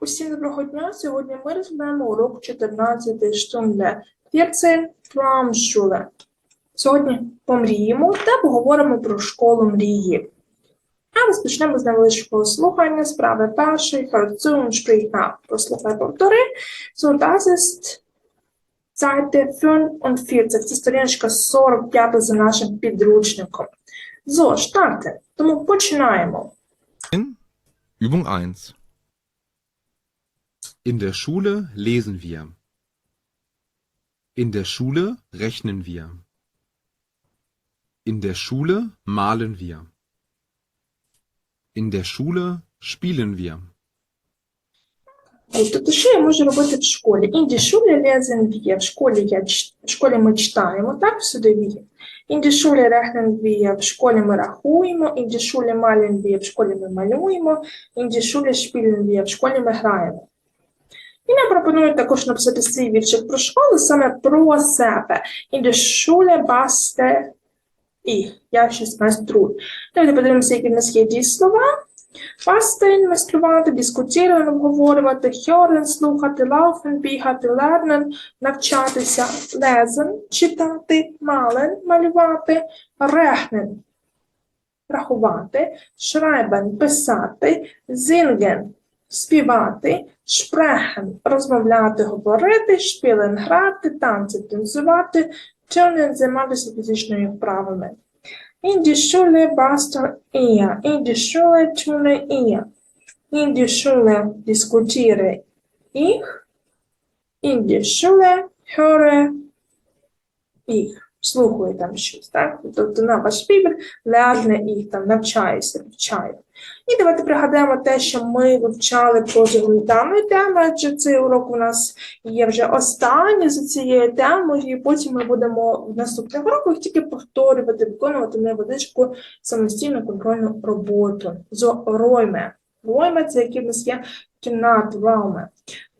Усім доброго дня. Сьогодні ми розглядаємо урок 14 Stunde 14 Traumschule. Сьогодні помріємо та поговоримо про школу мрії. А розпочнемо з невеличкого слухання справи першої und sprich. Прослухай повтори. So, das ist Seite 45. Це сторіночка 45 за нашим підручником. So, starten. Тому починаємо. Übung 1. In der Schule lesen wir. In der Schule rechnen wir. In der Schule malen wir. In der Schule spielen wir. Тобто, що я можу робити в школі? Інді шулі лезен вія. В школі я ч- в школі ми читаємо, так, сюди вія. Інді шулі рехнен вія. В школі ми рахуємо. Інді шулі мален вія. В школі ми малюємо. Інді шулі шпілен вія. В школі ми граємо. І нам пропонують також написати свій віршик про школу саме про себе. Інді шулі басте їх. Я щось майструю. Давайте подивимося, які в нас є дієслова. Фастин, майструвати, дискутувати, обговорювати, хьорен, слухати, лауфен, бігати, лернен, навчатися, лезен, читати, мален, малювати, рехнен, рахувати, шрайбен, писати, зінген, співати, шпрехен, розмовляти, говорити, шпілен, грати, танці, танцювати, тюнен, займатися фізичними вправами. In die Schule basteln ihr. In die Schule tue ihr. In die Schule diskutiere ich. In die Schule höre ich. Слухаю там щось, так? Тобто на ваш вибір лярне їх там навчаюся, вивчаю. І давайте пригадаємо те, що ми вивчали протягом даної теми, адже цей урок у нас є вже останній за цією темою, і потім ми будемо в наступних уроках тільки повторювати, виконувати невеличку самостійну контрольну роботу. Зо ройме. Ройме це які в нас є кімнати, рауме.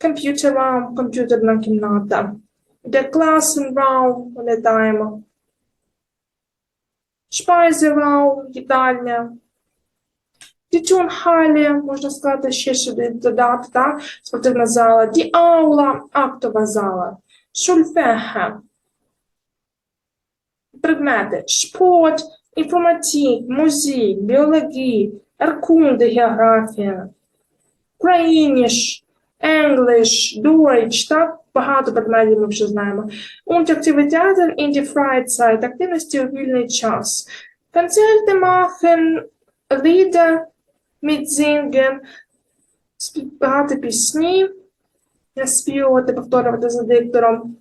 Комп'ютер раум, комп'ютерна кімната. Der Klassenraum, пам'ятаємо. Спайзерраум, їдальня. Turnhalle, можна сказати, ще сюди додати, так? Спортивна зала. Aula, актова зала. Schulfächer. Предмети. Sport, інформатик, музик, біологія, Erkunde, географія. Ukrainisch, English, Deutsch, так? Багато предметів ми вже знаємо. Und Aktivitäten in die Freizeit, активності у вільний час. Концерти machen, Lieder mitsingen, співати пісні, співати, повторювати за диктором.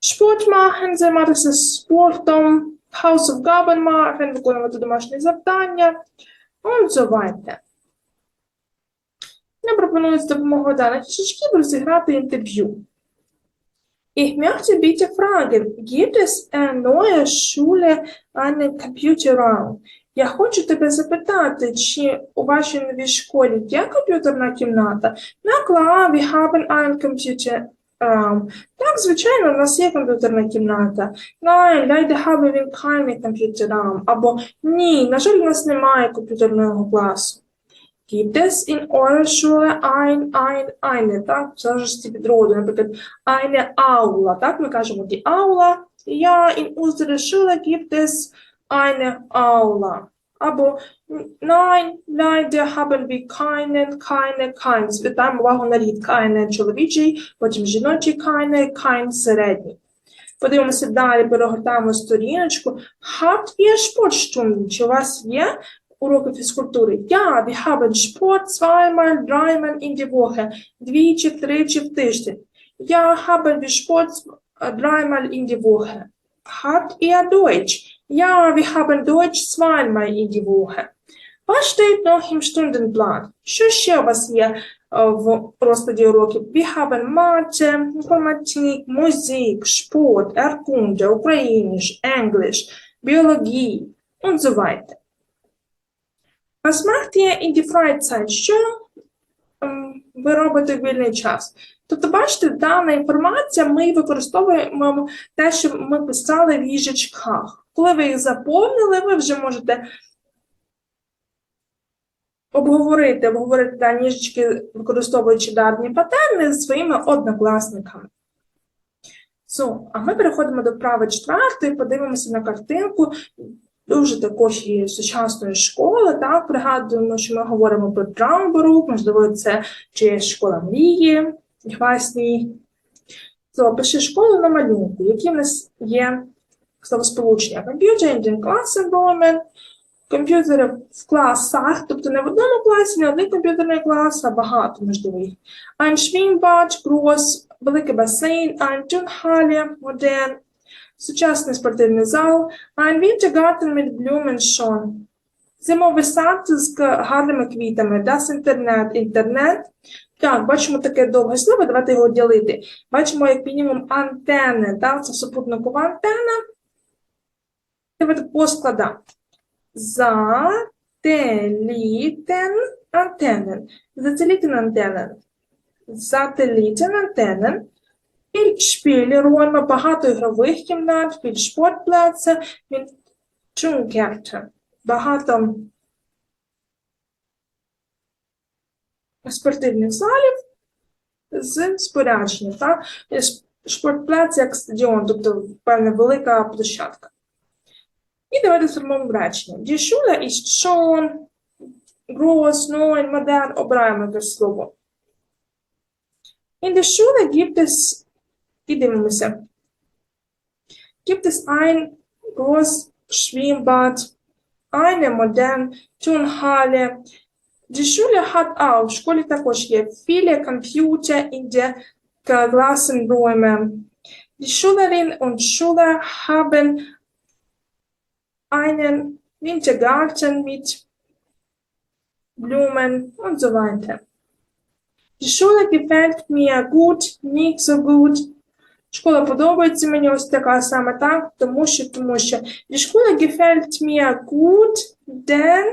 Sport machen, займатися спортом, Hausaufgaben machen, виконувати домашні завдання, und so weiter. Я пропоную з допомогою даних фішечків розіграти інтерв'ю. Ich möchte bitte fragen, gibt es in neuer Schule einen Computerraum? Я хочу тебе запитати, чи у вашій новій школі є комп'ютерна кімната? Klar, wir haben einen Computerraum. Так, звичайно, у нас є комп'ютерна кімната. Nein, leider haben wir keinen Computerraum. Або ні, на жаль, у нас немає комп'ютерного класу. Gibt in eurer Schule ein, ein, eine, так, залежності від роду, наприклад, eine Aula, так, ми кажемо die Aula, ja, in unserer Schule gibt es eine Aula. Або nein, leider haben wir keinen, keine, kein. Звертаємо увагу на рід keine чоловічий, потім жіночий keine, kein середній. Подивимося далі, перегортаємо сторіночку. Habt ihr Sportstunden? Чи у вас є уроки фізкультури? Ja, wir haben Sport zweimal, dreimal in die Woche. Двічі, тричі в тиждень. Ja, haben wir Sport äh, dreimal in die Woche. Habt ihr Deutsch? Ja, wir haben Deutsch zweimal in die Woche. Was steht noch im Stundenplan? Що ще у вас є е, в розкладі уроків? Wir haben Mathe, Informatik, Musik, Sport, Erkunde, Ukrainisch, Englisch, Biologie und so weiter. Was macht ihr in die Freizeit? Що ем, ви робите в вільний час? Тобто, бачите, дана інформація, ми використовуємо те, що ми писали в їжачках. Коли ви їх заповнили, ви вже можете обговорити, обговорити дані ніжечки, використовуючи дані патерни з своїми однокласниками. So, а ми переходимо до вправи четвертої, подивимося на картинку дуже такої сучасної школи. Так, пригадуємо, що ми говоримо про Траумберу, можливо, це чи школа мрії, Гвасній. So, пиши школу на малюнку, які в нас є словосполучення. Computer in the class комп'ютери в класах, тобто не в одному класі, не один комп'ютерний клас, а багато, можливо, їх. Ein Schwimmbad, groß, великий басейн, ein Turnhalle, модерн, сучасний спортивний зал, ein Wintergarten mit Blumen schon. Зимовий сад з гарними квітами, das Internet, інтернет. Так, бачимо таке довге слово, давайте його ділити. Бачимо, як мінімум, антени, так, це супутникова антена. Давайте по складам. Сателітен антенен. Сателітен антенен. Сателітен антенен. Spielräume, багато ігрових кімнат, viel Sportplätze, mit Schwimmbad. Багато спортивних залів з спорядженням. Так? Спортплац як стадіон, тобто певна велика площадка. І давайте сформуємо речення. Die Schule ist schon groß, neu, modern, обираємо якесь слово. In der Schule gibt і дивимося, gibt es ein großes Schwimmbad, eine moderne Turnhalle. Die Schule hat auch, в школі також є viele Computer in der Klassenräume. Die Schülerinnen und Schüler haben einen Wintergarten mit Blumen und so weiter. Die Schule gefällt mir gut, nicht so gut. Школа подобається мені ось така саме так, тому що, тому що. Die Schule gefällt mir gut, denn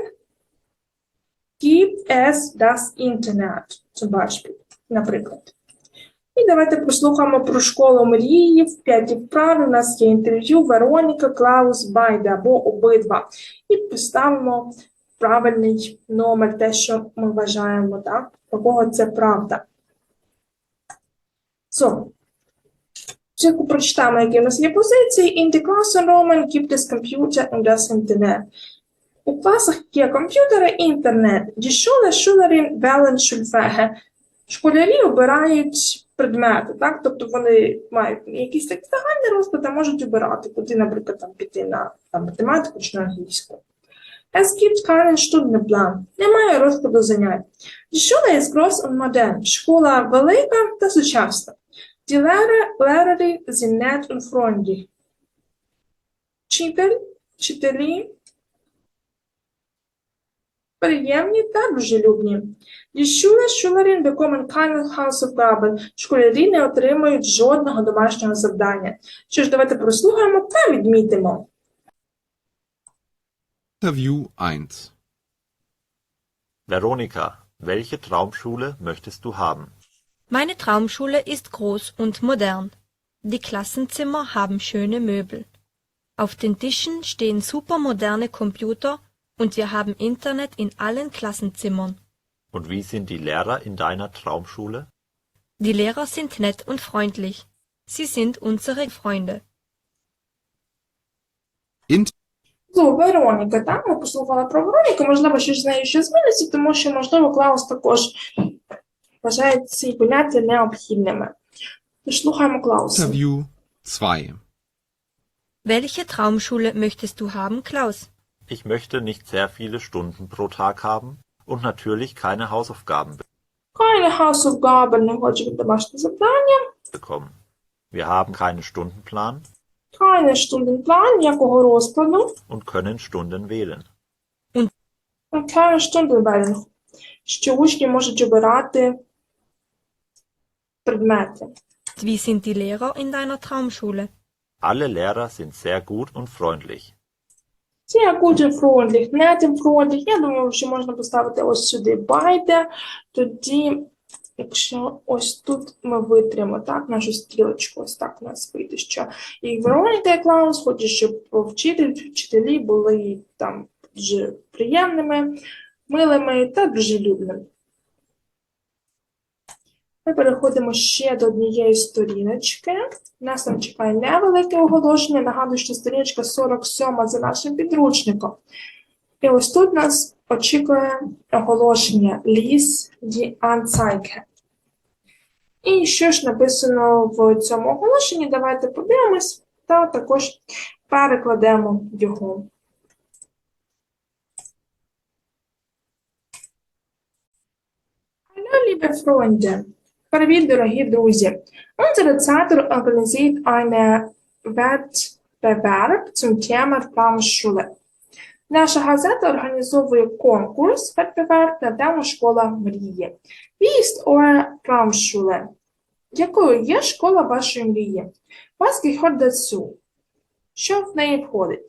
gibt es das Internet, zum Beispiel, наприклад. І давайте послухаємо про школу мрії в п'яті вправи. У нас є інтерв'ю Вероніка, Клаус, Байда або обидва. І поставимо правильний номер, те, що ми вважаємо, так? Про кого це правда. So. Спочатку прочитаємо, які у нас є позиції. In the classroom gibt es Computer und das Internet. У класах є комп'ютери і інтернет. Die Schule, Schülerin wählen. Школярі обирають предмети, так? Тобто вони мають якийсь так загальний розклад, можуть обирати, куди, наприклад, там піти на там, математику чи на англійську. Es gibt keinen Stundenplan. Немає розкладу занять. Die Schule ist groß und modern. Школа велика та сучасна. Die Lehrer, Lehrer sind nett und freundlich. Вчитель, вчителі приємні та дружелюбні. Die Schüler, Schülerinnen bekommen keine Hausaufgaben. Школярі не отримують жодного домашнього завдання. Що ж, давайте прослухаємо та відмітимо. Interview 1. Veronika, welche Traumschule möchtest du haben? Meine Traumschule ist groß und modern. Die Klassenzimmer haben schöne Möbel. Auf den Tischen stehen supermoderne Computer und wir haben Internet in allen Klassenzimmern. Und wie sind die Lehrer in deiner Traumschule? Die Lehrer sind nett und freundlich. Sie sind unsere Freunde. Int Ну, Вероніка, так, ми послухали про Вероніку, можливо, щось з нею ще зміниться, тому що, можливо, Клаус також вважає ці поняття необхідними. Тож слухаємо Клауса. Interview 2. Welche Traumschule möchtest du haben, Klaus? Ich möchte nicht sehr viele Stunden pro Tag haben und natürlich keine Hausaufgaben Keine Hausaufgaben, не хоче від домашнє завдання, bekommen. Wir haben keinen Stundenplan keine Stundenplan, ніякого розкладу, und können Stunden wählen. und keine Stundenwählung, що учні можуть обирати предмети. Wie sind die Lehrer in deiner Traumschule? Alle Lehrer sind sehr gut und freundlich. Це як дуже фронтліх, нетим фронтліх. Я думаю, що можна поставити ось сюди байде. Тоді, якщо ось тут ми витримаємо так, нашу стрілочку, ось так у нас вийде, що і Вероніка і Клаус хочуть, щоб вчитель, вчителі були там дуже приємними, милими та дружелюбними. Ми переходимо ще до однієї сторіночки. Нас там чекає невелике оголошення. Нагадую, що сторіночка 47 за нашим підручником. І ось тут нас очікує оголошення Ліс die Anzeige. І що ж написано в цьому оголошенні? Давайте подивимось та також перекладемо його. Hallo, liebe Freunde. Привіт, дорогі друзі. Unsere Zeitung organisiert einen Wettbewerb zum Thema Traumschule. Наша газета організовує конкурс Wettbewerb на тему Школа мрії. Wie ist eure Traumschule? Якою є школа вашої мрії? Was gehört dazu? Що в неї входить?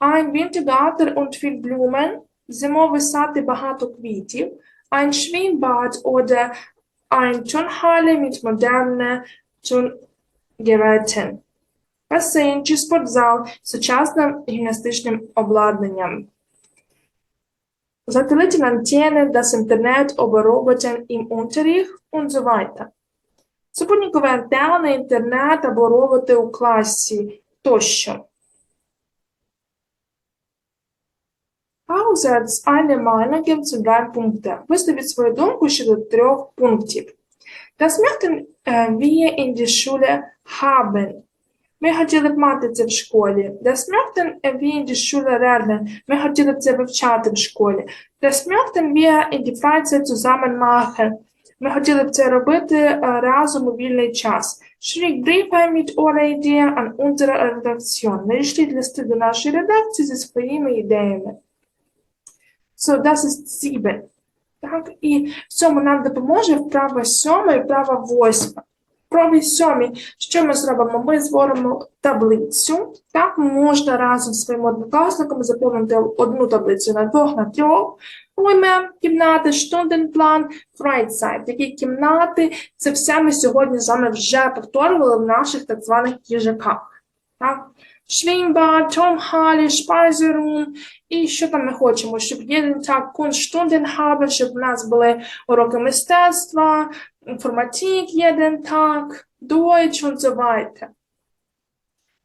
Ein Wintergarten und viel Blumen, зимовий сад і багато квітів, ein Schwimmbad oder ein Turnhalle mit modernen Turngeräten, басейн чи спортзал з сучасним гімнастичним обладнанням. Satellitenantenne, das Internet über im Unterricht und so weiter. Супутникові антени, інтернет або роботи у класі тощо. Pause eine Meinung zu drei Punkte. Висловіть свою думку щодо трьох пунктів. Das möchten äh, wir in der Schule haben. Ми хотіли б мати це в школі. Das möchten wir in der Schule lernen. Ми хотіли б це вивчати в школі. Das möchten wir in der Freizeit zusammen machen. Ми хотіли б це робити е, разом у вільний час. Schrieb Briefe mit eurer Idee an unsere Redaktion. Надішліть листи до нашої редакції зі своїми ідеями. So, das ist. Так, і в цьому нам допоможе вправа сьома і вправа восьма. В правій сьомій, що ми зробимо? Ми створимо таблицю. Так, можна разом з своїми однокласниками заповнити одну таблицю на двох, на трьох. Уйме, кімнати, штунденплан, Freizeit. Які кімнати, це все ми сьогодні з вами вже повторювали в наших так званих їжаках. Так? Schwimmbad, Turnhalle, Speiseroom, і що там ми хочемо, щоб jeden Tag Kunststunden щоб у нас були уроки мистецтва, Informatik jeden Tag, Deutsch und so weiter.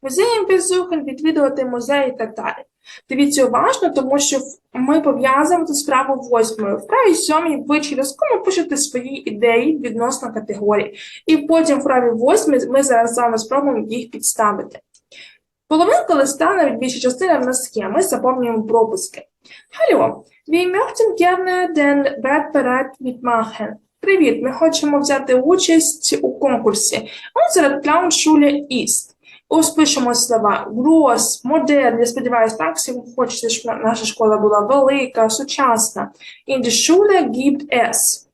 Музеєм besuchen, відвідувати музеї і так далі. Дивіться уважно, тому що ми пов'язуємо цю справу восьмою. В правій сьомій ви через кому пишете свої ідеї відносно категорій. І потім в правій восьмій ми зараз з вами спробуємо їх підставити. Половинка листа, навіть більша частина в нас. Ми заповнюємо пропуски. Hallo, wir möchten gerne den Wettbewerb mitmachen. Привіт, ми хочемо взяти участь у конкурсі. Unsere Clownschule ist. Ось слова groß, modern, я сподіваюся, так, всі хочете, щоб наша школа була велика, сучасна. In der Schule gibt es.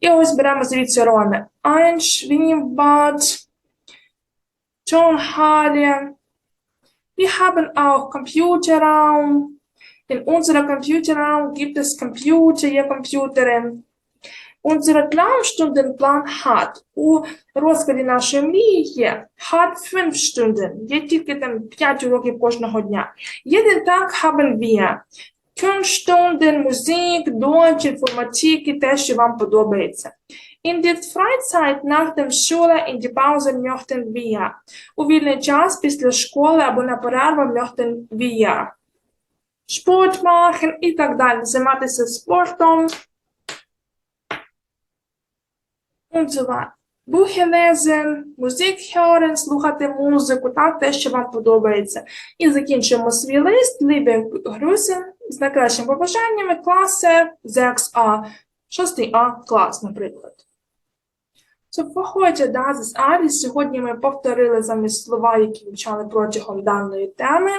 І ось беремо звідси роми. Ein Schwimmbad, Turnhalle. Wir haben auch Computerraum. In unserem Computerraum gibt es Computer, є комп'ютери. Unser Clown-Stundenplan hat у розкладі нашої мрії є hat 5 Stunden, є тільки там 5 уроків кожного дня. Jeden Tag haben wir Kunststunden, Musik, Deutsch, Informatik і те, що вам подобається. In der Freizeit nach dem Schule in die Pause möchten wir. У вільний час після школи або на перерву möchten wir. Sport machen і так далі. Займатися спортом. Und so. Bücher lesen, Musik hören, слухати музику, та те, що вам подобається. І закінчуємо свій лист, liebe Grüße, з найкращими побажаннями класи 6А, 6А клас, наприклад. Heute das ist. Сьогодні ми повторили замість слова, які вивчали протягом даної теми.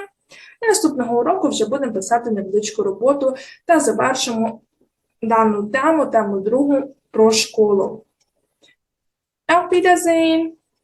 І наступного уроку вже будемо писати невеличку роботу та завершимо дану тему, тему другу про школу. Auf Wiedersehen!